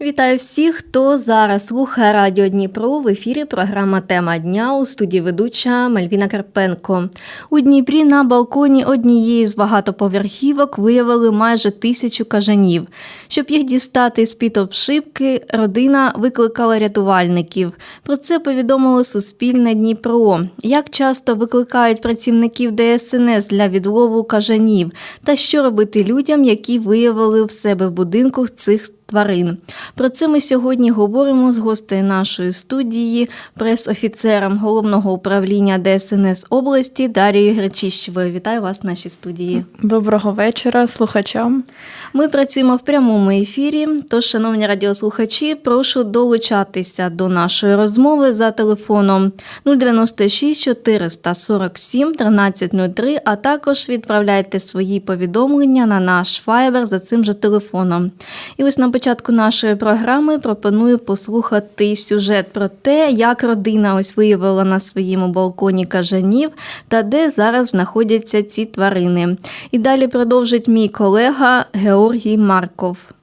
Вітаю всіх, хто зараз слухає Радіо Дніпро. В ефірі програма Тема дня у студії ведуча Мальвіна Карпенко. У Дніпрі на балконі однієї з багатоповерхівок виявили майже тисячу кажанів. Щоб їх дістати з під обшивки, родина викликала рятувальників. Про це повідомило Суспільне Дніпро. Як часто викликають працівників ДСНС для відлову кажанів, та що робити людям, які виявили в себе в будинку цих тварин. Про це ми сьогодні говоримо з гостею нашої студії, прес-офіцером головного управління ДСНС області Дарією Гречищевою. Вітаю вас в нашій студії. Доброго вечора слухачам. Ми працюємо в прямому ефірі. Тож, шановні радіослухачі, прошу долучатися до нашої розмови за телефоном 096 447 1303, а також відправляйте свої повідомлення на наш файбер за цим же телефоном. І ось на початку нашої програми пропоную послухати сюжет про те, як родина ось виявила на своєму балконі кажанів та де зараз знаходяться ці тварини. І далі продовжить мій колега Георгій Марков.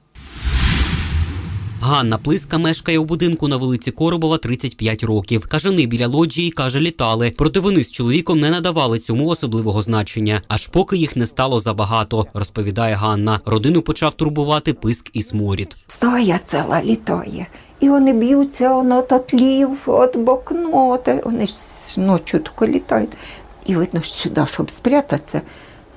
Ганна Плиска мешкає у будинку на вулиці Коробова 35 років. Кажани біля лоджії, каже, літали. Проте вони з чоловіком не надавали цьому особливого значення, аж поки їх не стало забагато, розповідає Ганна. Родину почав турбувати писк і сморід. Стая ціла літає. І вони б'ються, воно то тлів, от бокно, те. вони ж ночі тако літають. І видно ж сюди, щоб спрятатися.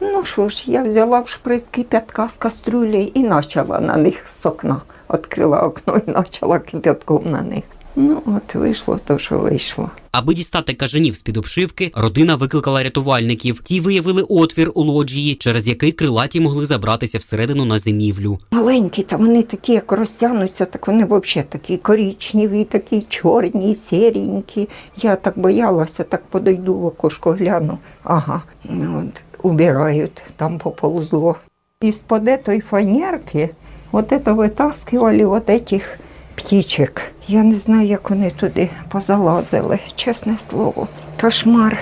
Ну що ж, я взяла в шприц кипятка з кастрюлі і почала на них з окна. Відкрила окно і почала кипятком на них. Ну, от вийшло то, що вийшло. Аби дістати кажанів з під обшивки, родина викликала рятувальників. Ті виявили отвір у лоджії, через який крилаті могли забратися всередину на зимівлю. Маленькі, та вони такі, як розтягнуться, так вони взагалі такі коричневі, такі чорні, сіренькі. Я так боялася, так подойду в окошко гляну. Ага, ну, от, убирають, там поползло. Із-под этой фанерки от это витаскивали от этих птічок. Я не знаю, як вони туди позалазили, чесне слово. Кошмар.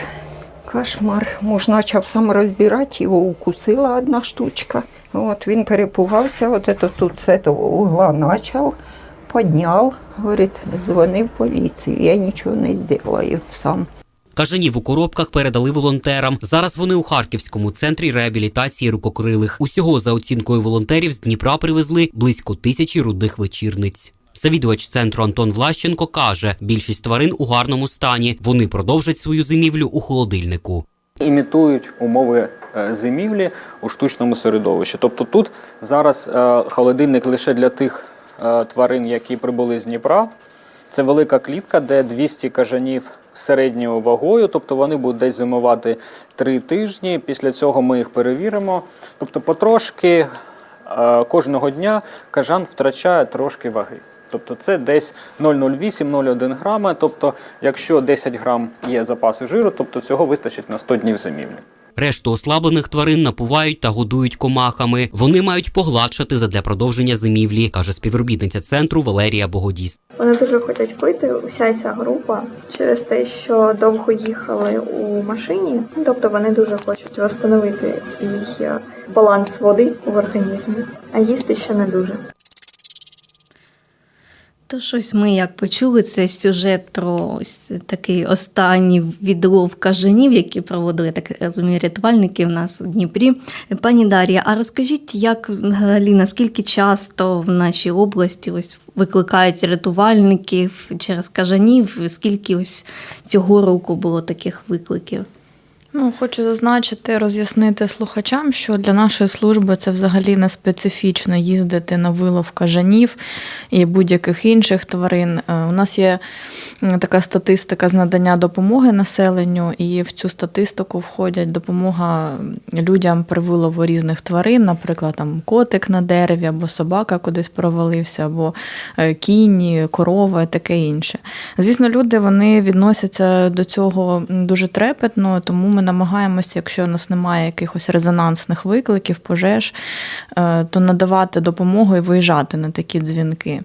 Кошмар. Муж почав сам розбирати, його укусила одна штучка. От він перепугався, от это тут з этого угла почав, підняв, говорить, дзвони в поліцію, я нічого не зроблю сам. Кажанів у коробках передали волонтерам. Зараз вони у Харківському центрі реабілітації рукокрилих. Усього за оцінкою волонтерів з Дніпра привезли близько тисячі рудих вечірниць. Завідувач центру Антон Влащенко каже, більшість тварин у гарному стані. Вони продовжать свою зимівлю у холодильнику. імітують умови е, зимівлі у штучному середовищі. Тобто тут зараз е, холодильник лише для тих е, тварин, які прибули з Дніпра. Це велика клітка, де 200 кажанів середньою вагою, тобто вони будуть десь зимувати 3 тижні. Після цього ми їх перевіримо. Тобто, потрошки е, кожного дня кажан втрачає трошки ваги. Тобто це десь 0,08-0,1 грама. Тобто, якщо 10 грам є запаси жиру, тобто цього вистачить на 100 днів зимівлі. Решту ослаблених тварин напувають та годують комахами. Вони мають погладшати задля продовження зимівлі, каже співробітниця центру Валерія Богодіст. Вони дуже хочуть пити, уся ця група через те, що довго їхали у машині. Тобто вони дуже хочуть встановити свій е, баланс води в організмі, а їсти ще не дуже. То щось ми як почули цей сюжет про ось такий останній відлов кажанів, які проводили, так розумію, рятувальники в нас у Дніпрі. Пані Дар'я, а розкажіть, як взагалі наскільки часто в нашій області ось викликають рятувальників через кажанів? Скільки ось цього року було таких викликів? Ну, хочу зазначити, роз'яснити слухачам, що для нашої служби це взагалі не специфічно їздити на вилов кажанів і будь-яких інших тварин. Е, У нас є така статистика з надання допомоги населенню, і в цю статистику входять допомога людям при вилову різних тварин, наприклад, там котик на дереві, або собака кудись провалився, або е, кінь, корова таке інше. Звісно, люди вони відносяться до цього дуже трепетно, тому ми намагаємося, якщо у нас немає якихось резонансних викликів, пожеж, е, то надавати допомогу і виїжджати на такі дзвінки.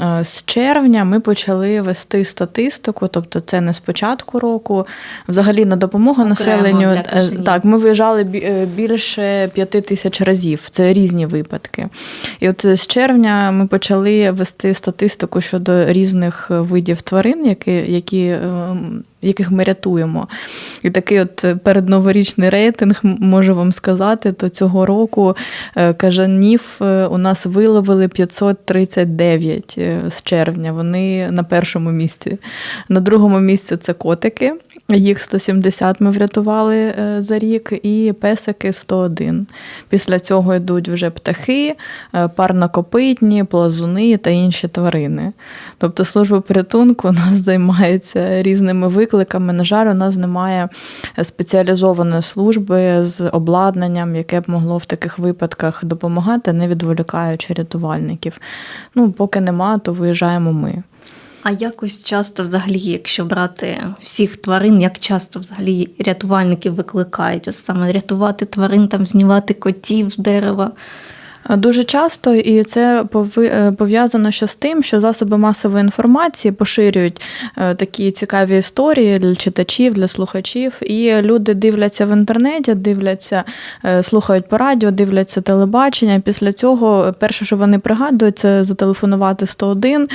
Е, З червня ми почали вести статистику, тобто це не з початку року. Взагалі на допомогу Окремо населенню. е. Так, ми виїжджали більше п'яти тисяч разів. Це різні випадки. І от з червня ми почали вести статистику щодо різних видів тварин, які, які, ем, яких ми рятуємо. І такий от передноворічний рейтинг можу вам сказати, то цього року е, кажанів е, у нас виловили 539 е, з червня. Вони на першому місці. На другому місці це котики. Їх 170 ми врятували е, за рік, і песики 101. Після цього йдуть вже птахи, е, парнокопитні, плазуни та інші тварини. Тобто служба порятунку у нас займається різними викликами. На жаль, у нас немає спеціалізованої служби з обладнанням, яке б могло в таких випадках допомагати, не відволікаючи рятувальників. Ну, поки нема, то виїжджаємо ми. А якось часто, взагалі, якщо брати всіх тварин, як часто взагалі рятувальники викликають? Саме рятувати тварин, там знімати котів з дерева. Дуже часто, і це е, пов'язано ще з тим, що засоби масової інформації поширюють е, такі цікаві історії для читачів, для слухачів. І люди дивляться в інтернеті, дивляться, е, слухають по радіо, дивляться телебачення. Після цього перше, що вони пригадують, це зателефонувати 101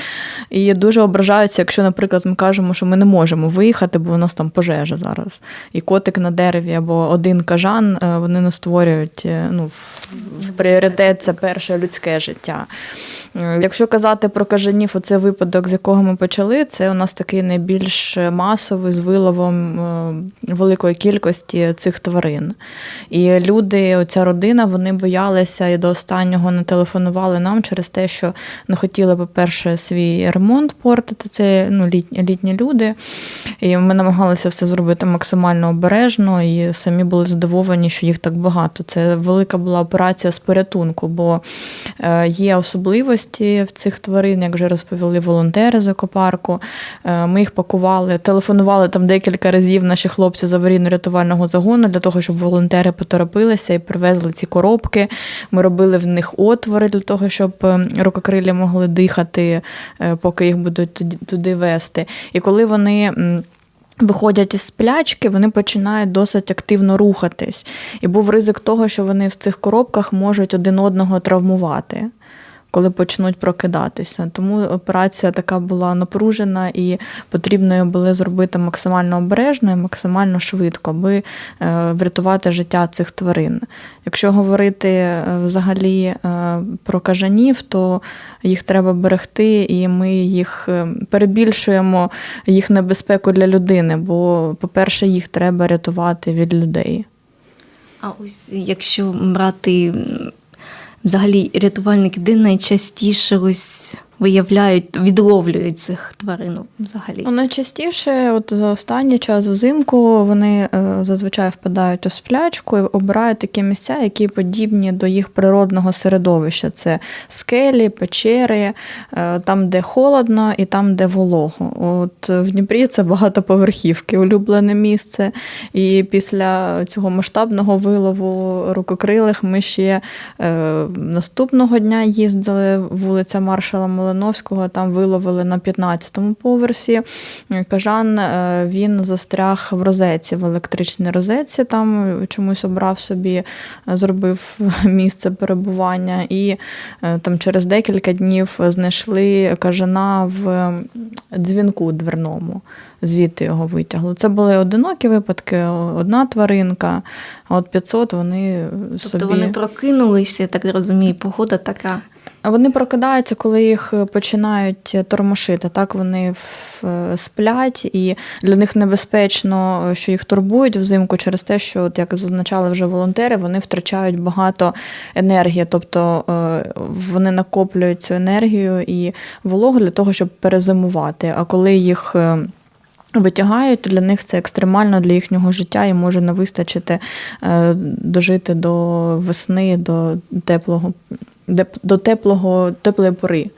і дуже ображаються, якщо, наприклад, ми кажемо, що ми не можемо виїхати, бо у нас там пожежа зараз. І котик на дереві або один кажан вони не створюють ну, в пріоритет це перше людське життя. Е, Якщо казати про кажанів, оце випадок, з якого ми почали, це у нас такий найбільш масовий з виловом е, великої кількості цих тварин. І люди, оця родина, вони боялися і до останнього не телефонували нам через те, що не хотіли, по-перше, свій ремонт портити. Це ну, літні, літні люди. І ми намагалися все зробити максимально обережно, і самі були здивовані, що їх так багато. Це велика була операція з порятунку, бо е, є особливості в цих тварин, як вже розповіли волонтери з екопарку. Е, Ми їх пакували, телефонували там декілька разів наші хлопці з аварійно-рятувального загону для того, щоб волонтери поторопилися і привезли ці коробки. Ми робили в них отвори для того, щоб е, рукокрилі могли дихати, е, поки їх будуть туди вести. І коли вони. Виходять із сплячки, вони починають досить активно рухатись. І був ризик того, що вони в цих коробках можуть один одного травмувати, коли почнуть прокидатися. Тому операція така була напружена і потрібно було зробити максимально обережно і максимально швидко, аби е, врятувати життя цих тварин. Якщо говорити е, взагалі е, про кажанів, то їх треба берегти, і ми їх перебільшуємо їх небезпеку для людини, бо, по-перше, їх треба рятувати від людей. А ось якщо брати взагалі рятувальники, де найчастіше ось виявляють, відловлюють цих тварин взагалі? Ну, Найчастіше, от за останній час взимку, вони е, зазвичай впадають у сплячку і обирають такі місця, які подібні до їх природного середовища. Це скелі, печери, е, там, де холодно, і там, де волого. От в Дніпрі це багатоповерхівки, улюблене місце. І після цього масштабного вилову рукокрилих ми ще е, наступного дня їздили вулиця Маршала Малиновського, там виловили на 15-му поверсі. Кажан е, він застряг в розетці, в електричній розетці, там чомусь обрав собі, е, зробив місце перебування. І е, там через декілька днів знайшли кажана в дзвінку дверному. Звідти його витягли. Це були одинокі випадки, одна тваринка, а от 500 вони Тобто собі. вони прокинулися, я так розумію, погода така. Вони прокидаються, коли їх починають тормошити. Так вони е, сплять, і для них небезпечно, що їх турбують взимку через те, що, от як зазначали вже волонтери, вони втрачають багато енергії, тобто е, вони накоплюють цю енергію і вологу для того, щоб перезимувати. А коли їх е, Витягають, для них це екстремально для їхнього життя і може не вистачити е, дожити до весни, до теплого, до теплого, теплої пори.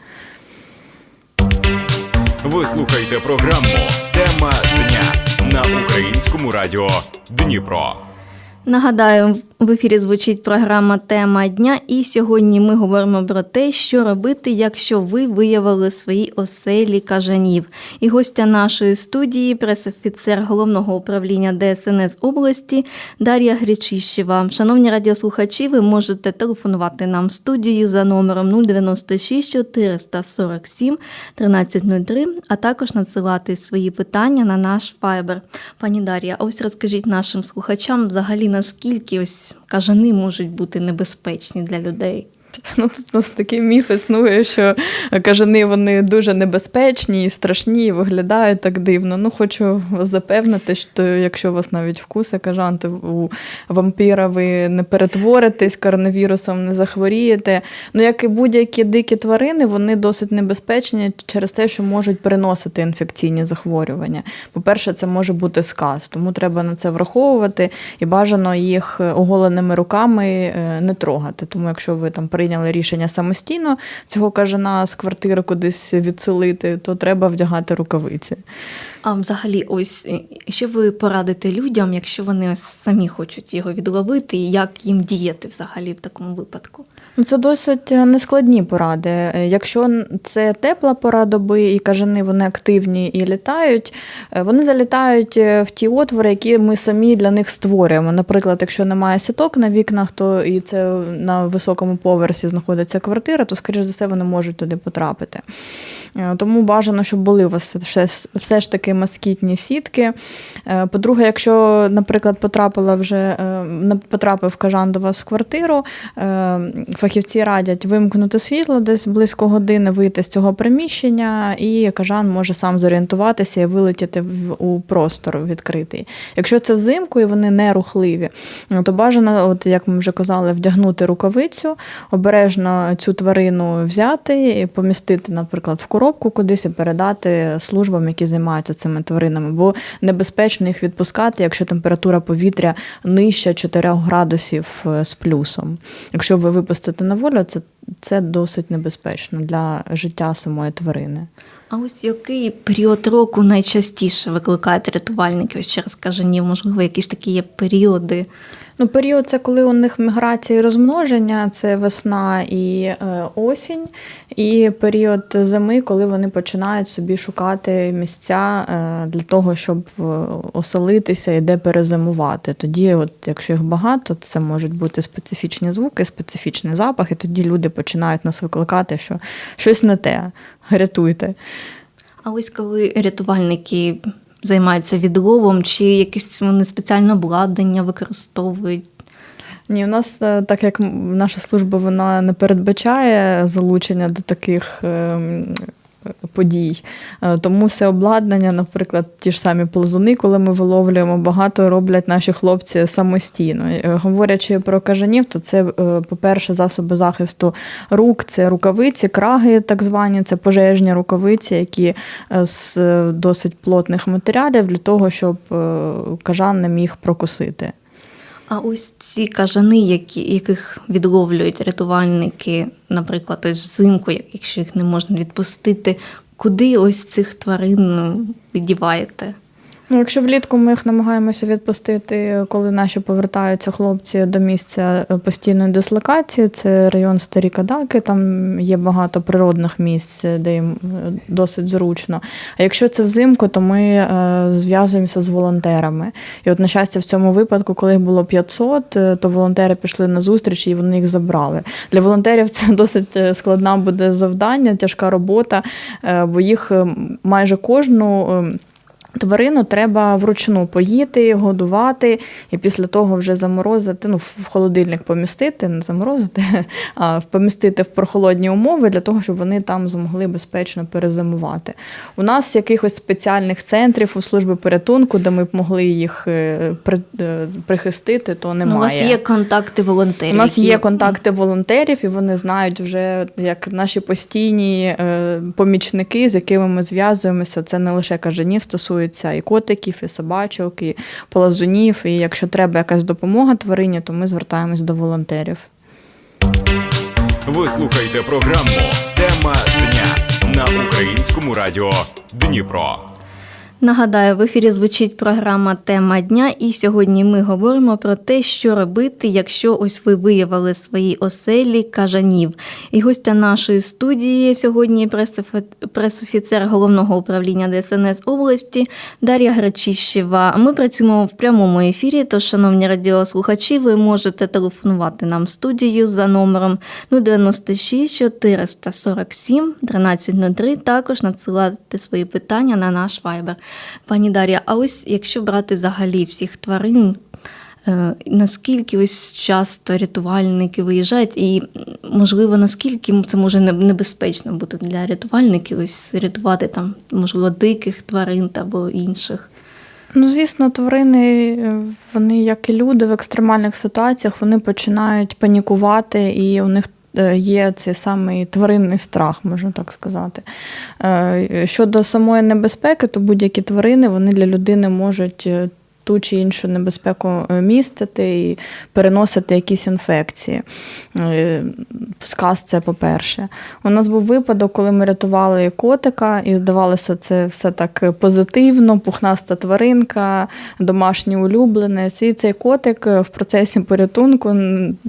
Ви слухаєте програму Тема дня на українському радіо Дніпро. Нагадаю, в- ефірі звучить програма Тема дня, і сьогодні ми говоримо про те, що робити, якщо ви виявили в своїй оселі кажанів. І гостя нашої студії, пресофіцер головного управління ДСНС області Дар'я Гречищева. Шановні радіослухачі, ви можете телефонувати нам в студію за номером 096 447 1303, а також надсилати свої питання на наш файбер. Пані Дар'я, ось розкажіть нашим слухачам взагалі наскільки ось кажани можуть бути небезпечні для людей. Ну, у нас такий міф існує, що кажани вони дуже небезпечні і страшні, і виглядають так дивно. Ну, хочу вас запевнити, що якщо у вас навіть вкуси кажан, то у вампіра ви не перетворитесь, коронавірусом не захворієте. Ну, як і будь-які дикі тварини, вони досить небезпечні через те, що можуть переносити інфекційні захворювання. По-перше, це може бути сказ, тому треба на це враховувати і бажано їх оголеними руками е, не трогати. Тому, якщо ви там прийняли рішення самостійно цього кажана з квартири кудись відселити, то треба вдягати рукавиці. А взагалі, ось е, що ви порадите людям, якщо вони ось самі хочуть його відловити, і як їм діяти взагалі в такому випадку? Ну, Це досить е, нескладні поради. Е, Якщо це тепла пора доби і кажани вони активні і літають, вони залітають в ті отвори, які ми самі для них створюємо. Наприклад, якщо немає сіток на вікнах, то і це на високому поверсі знаходиться квартира, то, скоріш за все, вони можуть туди потрапити. Е, Тому бажано, щоб були у вас все, ж таки москітні сітки. Е, По-друге, якщо, наприклад, потрапила вже е, потрапив кажан до вас в квартиру, фахівці радять вимкнути світло десь близько години, вийти з цього приміщення, і кажан може сам зорієнтуватися і вилетіти у простор відкритий. Якщо це взимку і вони не рухливі, ну, то бажано, от як ми вже казали, вдягнути рукавицю, обережно цю тварину взяти і помістити, наприклад, в коробку кудись і передати службам, які займаються цими тваринами, бо небезпечно їх відпускати, якщо температура повітря нижче 4 градусів е, з плюсом. Якщо ви випустите на волю, це, це досить небезпечно для життя самої тварини. А ось який період року найчастіше викликають рятувальники ось через кажанів? Можливо, якісь такі є періоди. Ну, період це коли у них міграція і розмноження, це весна і е, осінь, і період зими, коли вони починають собі шукати місця е, для того, щоб е, оселитися і де перезимувати. Тоді, от, якщо їх багато, це можуть бути специфічні звуки, специфічний запах, і тоді люди починають нас викликати, що щось не те, рятуйте. А ось коли рятувальники займаються відловом, чи якесь вони спеціальне обладнання використовують? Ні, у нас е, так як наша служба вона не передбачає залучення до таких ем, подій. Е, Тому все обладнання, наприклад, ті ж самі плазуни, коли ми виловлюємо, багато роблять наші хлопці самостійно. Е, Говорячи про кажанів, то це, е, по-перше, засоби захисту рук, це рукавиці, краги, так звані, це пожежні рукавиці, які з досить плотних матеріалів для того, щоб кажан не міг прокусити. А ось ці кажани, які, яких відловлюють рятувальники, наприклад, ось взимку, якщо їх не можна відпустити, куди ось цих тварин відіваєте? віддіваєте? Ну, якщо влітку ми їх намагаємося відпустити, коли наші повертаються хлопці до місця е, постійної дислокації, це район Старі Кадаки, там є багато природних місць, де їм е, досить зручно. А якщо це взимку, то ми е, зв'язуємося з волонтерами. І от, на щастя, в цьому випадку, коли їх було 500, е, то волонтери пішли на зустріч і вони їх забрали. Для волонтерів це досить е, складна буде завдання, тяжка робота, е, бо їх е, майже кожну. Тварину треба вручну поїти, годувати, і після того вже заморозити, ну, в холодильник помістити, не заморозити, а помістити в прохолодні умови для того, щоб вони там змогли безпечно перезимувати. У нас якихось спеціальних центрів у служби порятунку, де ми б могли їх е, е, прихистити, то немає. Ну, у вас є контакти волонтерів. У нас є контакти волонтерів, і вони знають вже як наші постійні е, помічники, з якими ми зв'язуємося. Це не лише кажанів стосується і котиків, і собачок, і полазунів. І якщо треба якась допомога тварині, то ми звертаємось до волонтерів. Ви слухаєте програму Тема дня на українському радіо Дніпро. Нагадаю, в ефірі звучить програма Тема дня, і сьогодні ми говоримо про те, що робити, якщо ось ви виявили в своїй оселі кажанів. І гостя нашої студії сьогодні пресофі- пресофіцер головного управління ДСНС області Дар'я Грачищева. Ми працюємо в прямому ефірі. Тож, шановні радіослухачі, ви можете телефонувати нам в студію за номером 096 447 1303. Також надсилати свої питання на наш вайбер. Пані Дар'я, а ось якщо брати взагалі всіх тварин, е, наскільки ось часто рятувальники виїжджають, і можливо, наскільки це може небезпечно бути для рятувальників, ось рятувати там, можливо, диких тварин або інших. Ну, звісно, тварини, е, вони, як і люди в екстремальних ситуаціях, вони починають панікувати, і у них є цей самий тваринний страх, можна так сказати. Е, Щодо самої небезпеки, то будь-які тварини вони для людини можуть. Е, Ту чи іншу небезпеку е, містити і переносити якісь інфекції. Е, Сказ це по-перше. У нас був випадок, коли ми рятували котика, і здавалося, це все так позитивно, пухнаста тваринка, домашній улюбленець. І цей котик в процесі порятунку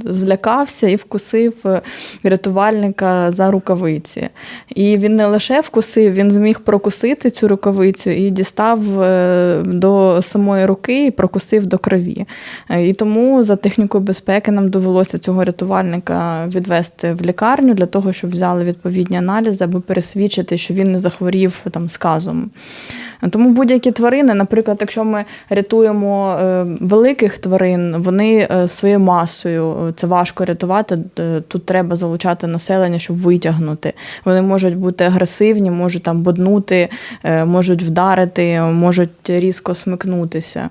злякався і вкусив е, рятувальника за рукавиці. І він не лише вкусив, він зміг прокусити цю рукавицю і дістав е, до самої руки і прокусив до крові. Е, І тому за технікою безпеки нам довелося цього рятувальника відвести в лікарню для того, щоб взяли відповідні аналізи, аби пересвідчити, що він не захворів там сказом. Тому будь-які тварини, наприклад, якщо ми рятуємо е, великих тварин, вони е, своєю масою е, це важко рятувати. Тут треба залучати населення, щоб витягнути. Вони можуть бути агресивні, можуть там боднути, можуть вдарити, можуть різко смикнутися.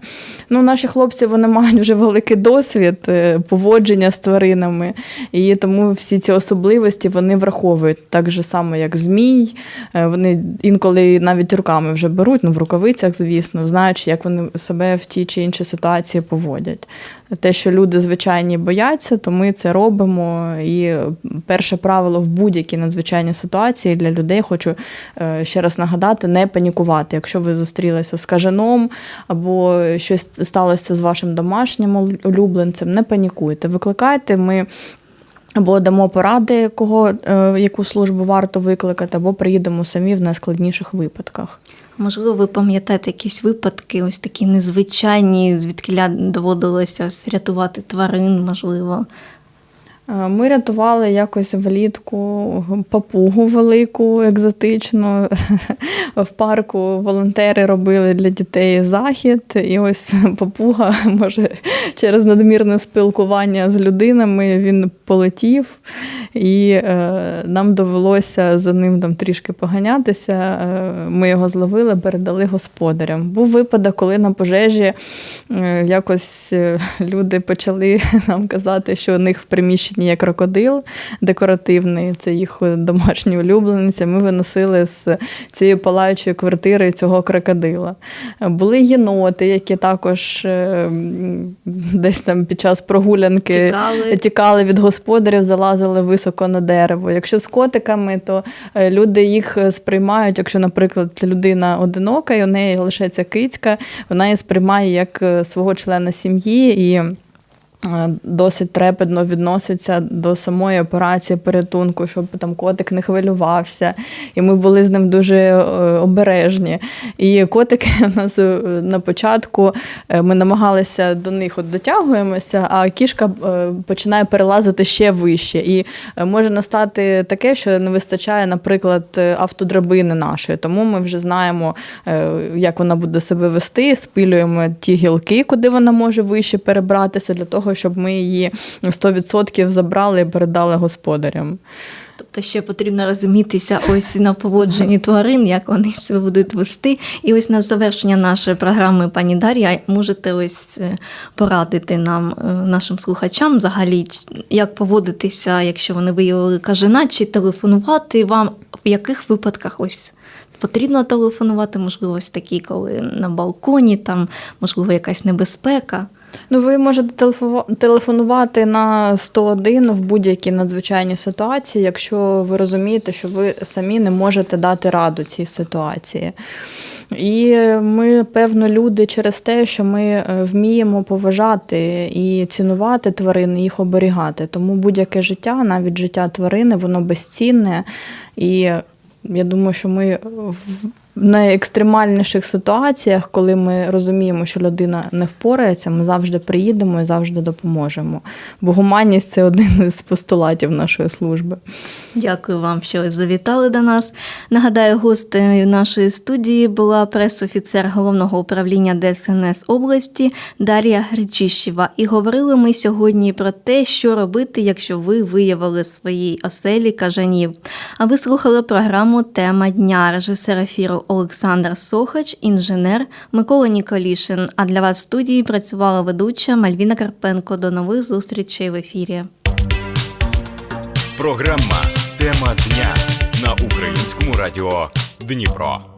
Ну, наші хлопці вони мають вже великий досвід поводження з тваринами, і тому всі ці особливості вони враховують так же само, як змій. Вони інколи навіть руками вже беруть, ну в рукавицях, звісно, знаючи, як вони себе в тій чи іншій ситуації поводять. Те, що люди звичайні бояться, то ми це робимо. І перше правило в будь-якій надзвичайній ситуації для людей хочу е, ще раз нагадати: не панікувати. Якщо ви зустрілися з кажаном або щось сталося з вашим домашнім улюбленцем, не панікуйте. Викликайте. Ми або дамо поради, кого, е, яку службу варто викликати, або приїдемо самі в найскладніших випадках. Можливо, ви пам'ятаєте якісь випадки, ось такі незвичайні, звідки доводилося рятувати тварин, можливо. Е, Ми рятували якось влітку папугу велику, екзотичну. В парку волонтери робили для дітей захід. І ось папуга, може, через надмірне спілкування з людинами він полетів, і е, нам довелося за ним там трішки поганятися. Е, Ми його зловили, передали господарям. Був випадок, коли на пожежі якось люди почали нам казати, що у них в приміщенні є крокодил декоративний, це їх домашні улюбленці. Ми виносили з цієї палаючої квартири цього крокодила. Були єноти, які також е, десь там під час прогулянки Тікали. тікали від господарів, залазили високо на дерево. Якщо з котиками, то е, люди їх е, сприймають, якщо, наприклад, людина одинока, і у неї лише ця кицька, вона її сприймає як свого члена сім'ї і. Е, Досить трепетно відноситься до самої операції порятунку, щоб там котик не хвилювався. І ми були з ним дуже е, обережні. І котики у нас е, на початку ми намагалися до них от дотягуємося, а кішка починає перелазити ще вище. І може настати таке, що не вистачає, наприклад, автодрабини нашої. Тому ми вже знаємо, як вона буде себе вести, спилюємо ті гілки, куди вона може вище перебратися, для того, щоб ми її 100% забрали і передали господарям. Тобто ще потрібно розумітися ось на поводженні тварин, як вони себе будуть вести. І ось на завершення нашої програми, пані Дар'я, можете ось е, порадити нам, е, нашим слухачам, взагалі, як поводитися, якщо вони виявили кажана, чи телефонувати вам, в яких випадках ось. Потрібно телефонувати, можливо, ось такі, коли на балконі, там, можливо, якась небезпека. Ну, ви можете телефонувати на 101 в будь-якій надзвичайній ситуації, якщо ви розумієте, що ви самі не можете дати раду цій ситуації. І ми, певно, люди через те, що ми е, вміємо поважати і цінувати тварин, і їх оберігати. Тому будь-яке життя, навіть життя тварини, воно безцінне. І я думаю, що ми найекстремальніших ситуаціях, коли ми розуміємо, що людина не впорається, ми завжди приїдемо і завжди допоможемо. Бо гуманність це один із постулатів нашої служби. Дякую вам, що завітали до нас. Нагадаю, гостею нашої студії була прес-офіцер головного управління ДСНС області Дар'я Гречищева. І говорили ми сьогодні про те, що робити, якщо ви виявили своїй оселі кажанів. А ви слухали програму Тема дня режисер ефіру Олександр Сохач, інженер Микола Ніколішин. А для вас в студії працювала ведуча Мальвіна Карпенко. До нових зустрічей в ефірі. Програма Тема дня на українському радіо Дніпро.